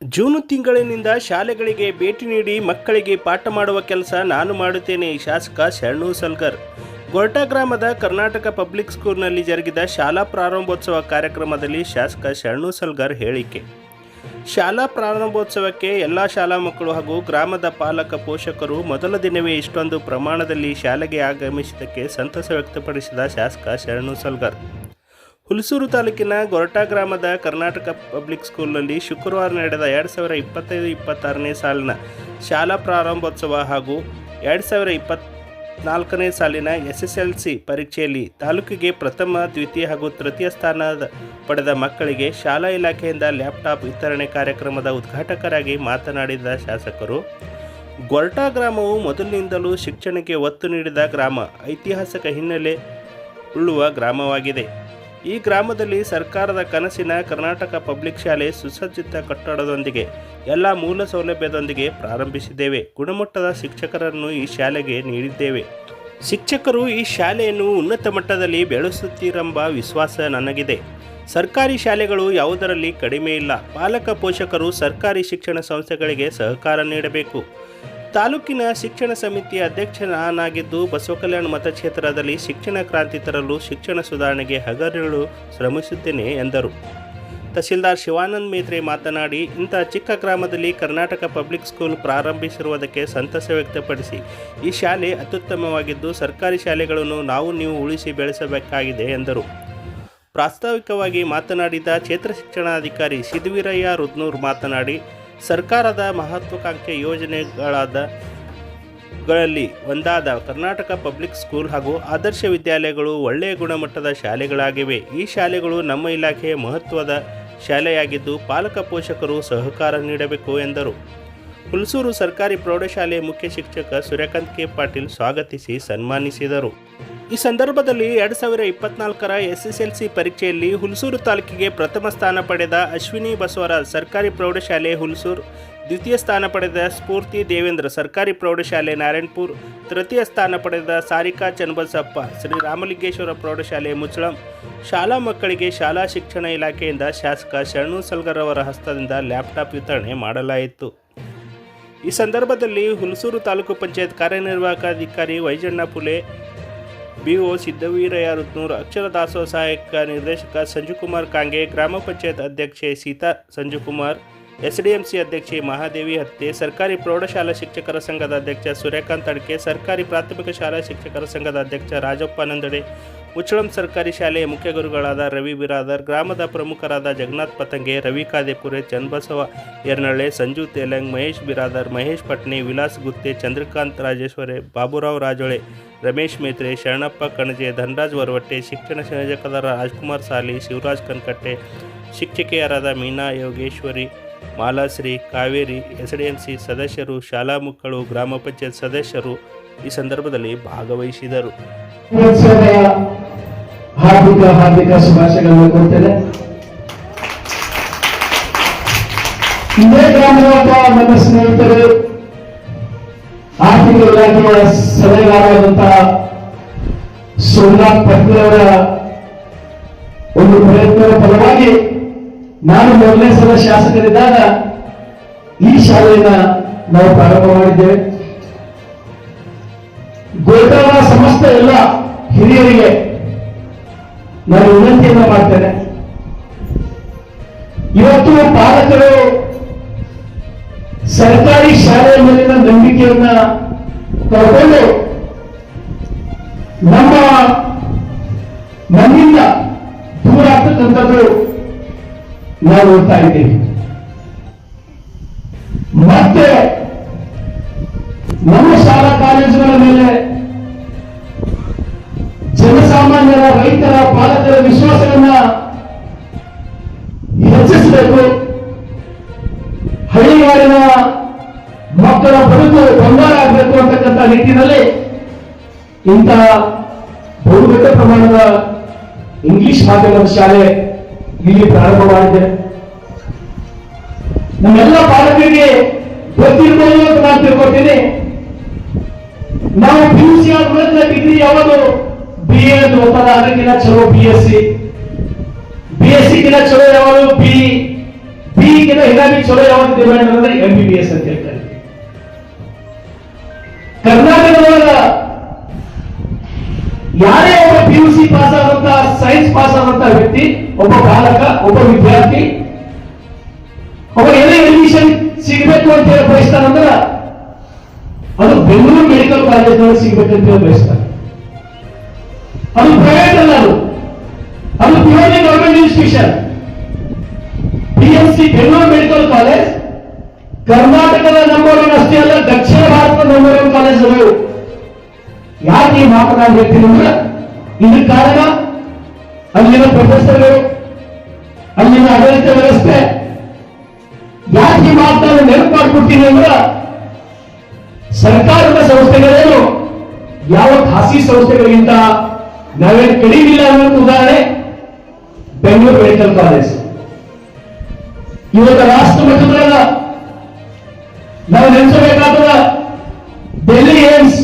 June ತಿಂಗಳಿನಿಂದ ಶಾಲೆಗಳಿಗೆ ಭೇಟಿ ನೀಡಿ ಮಕ್ಕಳಿಗೆ ಪಾಠ ಮಾಡುವ ಕೆಲಸ ನಾನು ಮಾಡುತ್ತೇನೆ, ಶಾಸಕ ಶರಣು ಸಲ್ಗರ್. ಗೊರ್ಟಾ ಗ್ರಾಮದ ಕರ್ನಾಟಕ ಪಬ್ಲಿಕ್ ಸ್ಕೂಲ್ನಲ್ಲಿ ಜರುಗಿದ ಶಾಲಾ ಪ್ರಾರಂಭೋತ್ಸವ ಕಾರ್ಯಕ್ರಮದಲ್ಲಿ ಶಾಸಕ ಶರಣು ಸಲ್ಗರ್ ಹೇಳಿಕೆ. ಶಾಲಾ ಪ್ರಾರಂಭೋತ್ಸವಕ್ಕೆ ಎಲ್ಲ ಶಾಲಾ ಮಕ್ಕಳು ಹಾಗೂ ಗ್ರಾಮದ ಪಾಲಕ ಪೋಷಕರು ಮೊದಲ ದಿನವೇ ಇಷ್ಟೊಂದು ಪ್ರಮಾಣದಲ್ಲಿ ಶಾಲೆಗೆ ಆಗಮಿಸಿದ್ದಕ್ಕೆ ಸಂತಸ ವ್ಯಕ್ತಪಡಿಸಿದ ಶಾಸಕ ಶರಣು ಸಲ್ಗರ್. ಹುಲಸೂರು ತಾಲೂಕಿನ ಗೊರಟಾ ಗ್ರಾಮದ ಕರ್ನಾಟಕ ಪಬ್ಲಿಕ್ ಸ್ಕೂಲ್ನಲ್ಲಿ ಶುಕ್ರವಾರ ನಡೆದ ಎರಡು ಸಾವಿರ ಇಪ್ಪತ್ತೈದು ಇಪ್ಪತ್ತಾರನೇ ಸಾಲಿನ ಶಾಲಾ ಪ್ರಾರಂಭೋತ್ಸವ ಹಾಗೂ ಎರಡು ಸಾವಿರ ಇಪ್ಪತ್ನಾಲ್ಕನೇ ಸಾಲಿನ ಎಸ್ ಎಸ್ ಎಲ್ ಸಿ ಪರೀಕ್ಷೆಯಲ್ಲಿ ತಾಲೂಕಿಗೆ ಪ್ರಥಮ, ದ್ವಿತೀಯ ಹಾಗೂ ತೃತೀಯ ಸ್ಥಾನ ಪಡೆದ ಮಕ್ಕಳಿಗೆ ಶಾಲಾ ಇಲಾಖೆಯಿಂದ ಲ್ಯಾಪ್ಟಾಪ್ ವಿತರಣೆ ಕಾರ್ಯಕ್ರಮದ ಉದ್ಘಾಟಕರಾಗಿ ಮಾತನಾಡಿದ ಶಾಸಕರು, ಗೊರಟಾ ಗ್ರಾಮವು ಮೊದಲಿನಿಂದಲೂ ಶಿಕ್ಷಣಕ್ಕೆ ಒತ್ತು ನೀಡಿದ ಗ್ರಾಮ. ಐತಿಹಾಸಿಕ ಹಿನ್ನೆಲೆ ಉಳ್ಳುವ ಗ್ರಾಮವಾಗಿದೆ. ಈ ಗ್ರಾಮದಲ್ಲಿ ಸರ್ಕಾರದ ಕನಸಿನ ಕರ್ನಾಟಕ ಪಬ್ಲಿಕ್ ಶಾಲೆ ಸುಸಜ್ಜಿತ ಕಟ್ಟಡದೊಂದಿಗೆ ಎಲ್ಲ ಮೂಲ ಸೌಲಭ್ಯದೊಂದಿಗೆ ಪ್ರಾರಂಭಿಸಿದ್ದೇವೆ. ಗುಣಮಟ್ಟದ ಶಿಕ್ಷಕರನ್ನು ಈ ಶಾಲೆಗೆ ನೀಡಿದ್ದೇವೆ. ಶಿಕ್ಷಕರು ಈ ಶಾಲೆಯನ್ನು ಉನ್ನತ ಮಟ್ಟದಲ್ಲಿ ಬೆಳೆಸುತ್ತೀರೆಂಬ ವಿಶ್ವಾಸ ನನಗಿದೆ. ಸರ್ಕಾರಿ ಶಾಲೆಗಳು ಯಾವುದರಲ್ಲಿ ಕಡಿಮೆ ಇಲ್ಲ. ಪಾಲಕ ಪೋಷಕರು ಸರ್ಕಾರಿ ಶಿಕ್ಷಣ ಸಂಸ್ಥೆಗಳಿಗೆ ಸಹಕಾರ ನೀಡಬೇಕು. ತಾಲೂಕಿನ ಶಿಕ್ಷಣ ಸಮಿತಿ ಅಧ್ಯಕ್ಷ ನಾನಾಗಿದ್ದು ಬಸವಕಲ್ಯಾಣ ಮತಕ್ಷೇತ್ರದಲ್ಲಿ ಶಿಕ್ಷಣ ಕ್ರಾಂತಿ ತರಲು ಶಿಕ್ಷಣ ಸುಧಾರಣೆಗೆ ಹಗರಿಳು ಶ್ರಮಿಸುತ್ತೇನೆ ಎಂದರು. ತಹಸೀಲ್ದಾರ್ ಶಿವಾನಂದ್ ಮೇತ್ರೆ ಮಾತನಾಡಿ, ಇಂಥ ಚಿಕ್ಕ ಗ್ರಾಮದಲ್ಲಿ ಕರ್ನಾಟಕ ಪಬ್ಲಿಕ್ ಸ್ಕೂಲ್ ಪ್ರಾರಂಭಿಸಿರುವುದಕ್ಕೆ ಸಂತಸ ವ್ಯಕ್ತಪಡಿಸಿ, ಈ ಶಾಲೆ ಅತ್ಯುತ್ತಮವಾಗಿದ್ದು ಸರ್ಕಾರಿ ಶಾಲೆಗಳನ್ನು ನಾವು ನೀವು ಉಳಿಸಿ ಬೆಳೆಸಬೇಕಾಗಿದೆ ಎಂದರು. ಪ್ರಾಸ್ತಾವಿಕವಾಗಿ ಮಾತನಾಡಿದ ಕ್ಷೇತ್ರ ಶಿಕ್ಷಣಾಧಿಕಾರಿ ಸಿದ್ದುವೀರಯ್ಯ ರುದ್ನೂರ್ ಮಾತನಾಡಿ ಸರ್ಕಾರದ ಮಹತ್ವಾಕಾಂಕ್ಷೆ ಯೋಜನೆಗಳಾದ ಗಳಲ್ಲಿ ಒಂದಾದ ಕರ್ನಾಟಕ ಪಬ್ಲಿಕ್ ಸ್ಕೂಲ್ ಹಾಗೂ ಆದರ್ಶ ವಿದ್ಯಾಲಯಗಳು ಒಳ್ಳೆಯ ಗುಣಮಟ್ಟದ ಶಾಲೆಗಳಾಗಿವೆ. ಈ ಶಾಲೆಗಳು ನಮ್ಮ ಇಲಾಖೆಯ ಮಹತ್ವದ ಶಾಲೆಯಾಗಿದ್ದು ಪಾಲಕ ಪೋಷಕರು ಸಹಕಾರ ನೀಡಬೇಕು ಎಂದರು. ಹುಲ್ಸೂರು ಸರ್ಕಾರಿ ಪ್ರೌಢಶಾಲೆ ಮುಖ್ಯ ಶಿಕ್ಷಕ ಸೂರ್ಯಕಾಂತ್ ಕೆ ಪಾಟೀಲ್ ಸ್ವಾಗತಿಸಿ ಸನ್ಮಾನಿಸಿದರು. ಈ ಸಂದರ್ಭದಲ್ಲಿ ಎರಡು ಸಾವಿರ ಇಪ್ಪತ್ನಾಲ್ಕರ ಎಸ್ಎಸ್ಎಲ್ಸಿ ಪರೀಕ್ಷೆಯಲ್ಲಿ ಹುಲ್ಸೂರು ತಾಲೂಕಿಗೆ ಪ್ರಥಮ ಸ್ಥಾನ ಪಡೆದ ಅಶ್ವಿನಿ ಬಸವರಾಜ್ ಸರ್ಕಾರಿ ಪ್ರೌಢಶಾಲೆ ಹುಲ್ಸೂರು, ದ್ವಿತೀಯ ಸ್ಥಾನ ಪಡೆದ ಸ್ಫೂರ್ತಿ ದೇವೇಂದ್ರ ಸರ್ಕಾರಿ ಪ್ರೌಢಶಾಲೆ ನಾರಾಯಣಪುರ್, ತೃತೀಯ ಸ್ಥಾನ ಪಡೆದ ಸಾರಿಕಾ ಚನ್ನಬಸಪ್ಪ, ಶ್ರೀ ರಾಮಲಿಂಗೇಶ್ವರ ಪ್ರೌಢಶಾಲೆ ಮುಚ್ಚಳಂ, ಶಾಲಾ ಮಕ್ಕಳಿಗೆ ಶಾಲಾ ಶಿಕ್ಷಣ ಇಲಾಖೆಯಿಂದ ಶಾಸಕ ಶರಣು ಸಲ್ಗರ್ ಅವರ ಹಸ್ತದಿಂದ ಲ್ಯಾಪ್ಟಾಪ್ ವಿತರಣೆ ಮಾಡಲಾಯಿತು. ಈ ಸಂದರ್ಭದಲ್ಲಿ ಹುಲ್ಸೂರು ತಾಲೂಕು ಪಂಚಾಯತ್ ಕಾರ್ಯನಿರ್ವಾಹಕ ಅಧಿಕಾರಿ ವೈಜಣ್ಣ ಪುಲೆ ಬಿಒ ಸಿದ್ದವೀರಯ್ಯ ರುತ್ನೂರ್, ಅಕ್ಷರ ದಾಸೋಹ ಸಹಾಯಕ ನಿರ್ದೇಶಕ ಸಂಜುಕುಮಾರ್ ಕಾಂಗೆ, ಗ್ರಾಮ ಪಂಚಾಯತ್ ಅಧ್ಯಕ್ಷೆ ಸೀತಾ ಸಂಜುಕುಮಾರ್, ಎಸ್ಡಿಎಂಸಿ ಅಧ್ಯಕ್ಷೆ ಮಹಾದೇವಿ ಹತ್ತೆ ಸರ್ಕಾರಿ ಪ್ರೌಢಶಾಲಾ ಶಿಕ್ಷಕರ ಸಂಘದ ಅಧ್ಯಕ್ಷ ಸೂರ್ಯಕಾಂತ್ ಅಡ್ಕೆ, ಸರ್ಕಾರಿ ಪ್ರಾಥಮಿಕ ಶಾಲಾ ಶಿಕ್ಷಕರ ಸಂಘದ ಅಧ್ಯಕ್ಷ ರಾಜಪ್ಪ ನಂದಡೆ ಉಚ್ಚಳಂ ಸರ್ಕಾರಿ ಶಾಲೆಯ ಮುಖ್ಯ ಗುರುಗಳಾದ ರವಿ ಬಿರಾದರ್, ಗ್ರಾಮದ ಪ್ರಮುಖರಾದ ಜಗನ್ನಾಥ್ ಪತಂಗೆ, ರವಿ ಕಾದೇಪುರೆ ಚನ್ನಬಸವ ಯರ್ನಳ್ಳೆ, ಸಂಜು ತೇಲಂಗ್, ಮಹೇಶ್ ಬಿರಾದರ್, ಮಹೇಶ್ ಪಟ್ನಿ, ವಿಲಾಸ್ ಗುತ್ತೆ, ಚಂದ್ರಕಾಂತ್ ರಾಜೇಶ್ವರೆ, ಬಾಬುರಾವ್ ರಾಜೊಳೆ, ರಮೇಶ್ ಮೇತ್ರೆ, ಶರಣಪ್ಪ ಕಣಜೆ, ಧನರಾಜ್ ವರವಟ್ಟೆ, ಶಿಕ್ಷಣ ಸಂಯೋಜಕದ ರಾಜ್ಕುಮಾರ್ ಸಾಲಿ, ಶಿವರಾಜ್ ಕನ್ಕಟ್ಟೆ, ಶಿಕ್ಷಕಿಯರಾದ ಮೀನಾ ಯೋಗೇಶ್ವರಿ, ಮಾಲಾಶ್ರೀ, ಕಾವೇರಿ, ಎಸ್ಡಿಎಂಸಿ ಸದಸ್ಯರು, ಶಾಲಾ ಮಕ್ಕಳು, ಗ್ರಾಮ ಪಂಚಾಯತ್ ಸದಸ್ಯರು ಈ ಸಂದರ್ಭದಲ್ಲಿ ಭಾಗವಹಿಸಿದರು. ಹಾರ್ದಿಕ ಹಾರ್ದಿಕ ಶುಭಾಶಯಗಳನ್ನು ಕೊಡ್ತೇನೆ. ಇದೇ ಗ್ರಾಮದ ನನ್ನ ಸ್ನೇಹಿತರು, ಆರ್ಥಿಕ ಇಲಾಖೆಯ ಸಲಹೆಗಾರರಾದಂತಹ ಸೋಮನಾಥ್ ಪಟ್ನಿ ಅವರ ಒಂದು ಪ್ರಯತ್ನದ ಫಲವಾಗಿ ನಾನು ಮೊದಲನೇ ಸಲ ಶಾಸಕರಿದ್ದಾಗ ಈ ಶಾಲೆಯನ್ನ ನಾವು ಪ್ರಾರಂಭ ಮಾಡಿದ್ದೇವೆ. ಗೋಕರ್ಣ ಸಮಸ್ತ ಎಲ್ಲ ಹಿರಿಯರಿಗೆ ನಾನು ವಿನಂತಿಯನ್ನ ಮಾಡ್ತೇನೆ. ಇವತ್ತು ಪಾಲಕರು ಸರ್ಕಾರಿ ಶಾಲೆಯ ಮೇಲಿನ ನಂಬಿಕೆಯನ್ನ ಕಳ್ಕೊಂಡು ನಮ್ಮ ನಮ್ಮಿಂದ ದೂರ ಆಗ್ತಕ್ಕಂಥದ್ದು ನಾವು ನೋಡ್ತಾ ಇದ್ದೀವಿ. ಮತ್ತೆ ನಮ್ಮ ಶಾಲಾ ಕಾಲೇಜುಗಳ ಮೇಲೆ ಜನಸಾಮಾನ್ಯರ ರೈತರ, ಪಾಲಕರ ವಿಶ್ವಾಸವನ್ನ ಹೆಚ್ಚಿಸಬೇಕು. ಹಳ್ಳಿಗಾಡಿನ ಮಕ್ಕಳ ಬದುಕು ಬಂಗಾರ ಆಗಬೇಕು ಅಂತಕ್ಕಂಥ ನಿಟ್ಟಿನಲ್ಲಿ ಇಂತಹ ಬಹುದೊಡ್ಡ ಪ್ರಮಾಣದ ಇಂಗ್ಲಿಷ್ ಮಾಧ್ಯಮದ ಶಾಲೆ ಇಲ್ಲಿ ಪ್ರಾರಂಭವಾಗಿದೆ ನಮ್ಮೆಲ್ಲ ಪಾಲಕರಿಗೆ ಗೊತ್ತಿರಬಹುದು ಅಂತ ನಾನು ತಿಳ್ಕೊಳ್ತೀನಿ. ನಾವು ಪಿ ಯು ಸಿ ಆದ ಡಿಗ್ರಿ ಯಾವುದು ಬಿ ಎ ಅದಕ್ಕಿಂತ ಚಲೋ B S C B S C ಚಲೋ ಯಾವಾಗ ಬಿ ಬಿ ಇದಕ್ಕಿಂತ ಹಿನಾಮಿ ಚಲೋ ಯಾವಾಗ ಡಿಮ್ಯಾಂಡ್ ಅಂದ್ರೆ ಎಂ ಬಿ ಬಿ ಎಸ್ ಅಂತ ಹೇಳ್ತಾರೆ. ಕರ್ನಾಟಕದೊಳಗ ಯಾರೇ ಒಬ್ಬ ಪಿ ಯು ಸಿ ಪಾಸ್ ಆದಂತ ಸೈನ್ಸ್ ಪಾಸ್ ಆದಂತ ವ್ಯಕ್ತಿ, ಒಬ್ಬ ಬಾಲಕ, ಒಬ್ಬ ವಿದ್ಯಾರ್ಥಿ, ಒಬ್ಬ ಏನೇ ಅಡ್ಮಿಷನ್ ಸಿಗಬೇಕು ಅಂತ ಹೇಳಿ ಬಯಸ್ತಾನಂದ್ರ ಅದು ಬೆಂಗಳೂರು ಮೆಡಿಕಲ್ ಕಾಲೇಜ್ನಲ್ಲಿ ಸಿಗ್ಬೇಕಂತ ಹೇಳಿ ಬಯಸ್ತಾನೆ. ಅದು ಪ್ರೈವೇಟ್ ಅಲ್ಲ ಅದು. ಅದು purely government institution P S C Bengaluru medical college ಕರ್ನಾಟಕದ ನಂಬರ್ ಒನ್ ಅಷ್ಟೇ ಅಲ್ಲ, ದಕ್ಷಿಣ ಭಾರತದ ನಂಬರ್ ಒನ್ ಕಾಲೇಜ್ ಅದು ಯಾಕೆ ಈ ಮಾತನಾಡಿ ಹೇಳ್ತೀನಿ ಅಂದ್ರೆ ಕಾರಣ ಅಲ್ಲಿನ ಪ್ರೊಫೆಸರ್ಗಳು, ಅಲ್ಲಿನ ಆಡಳಿತ ವ್ಯವಸ್ಥೆ, ಯಾಕೆ ಈ ಮಾತನ್ನು ನೆನಪು ಮಾಡ್ಕೊಡ್ತೀನಿ ಅಂದ್ರೆ, ಸರ್ಕಾರದ ಸಂಸ್ಥೆಗಳೇನು, ಯಾವ ಖಾಸಗಿ ಸಂಸ್ಥೆಗಳಿಗಿಂತ ನಾವೇನ್ ಕಡಿಮಿಲ್ಲ ಅನ್ನೋದು ಉದಾಹರಣೆ ಬೆಂಗಳೂರು ಮೆಡಿಕಲ್ ಕಾಲೇಜ್. ಇವತ್ತು ರಾಷ್ಟ್ರ ಮಟ್ಟದಲ್ಲ ನಾವು ನೆನೆಸಬೇಕಾದ ಡೆಲ್ಲಿ ಏಮ್ಸ್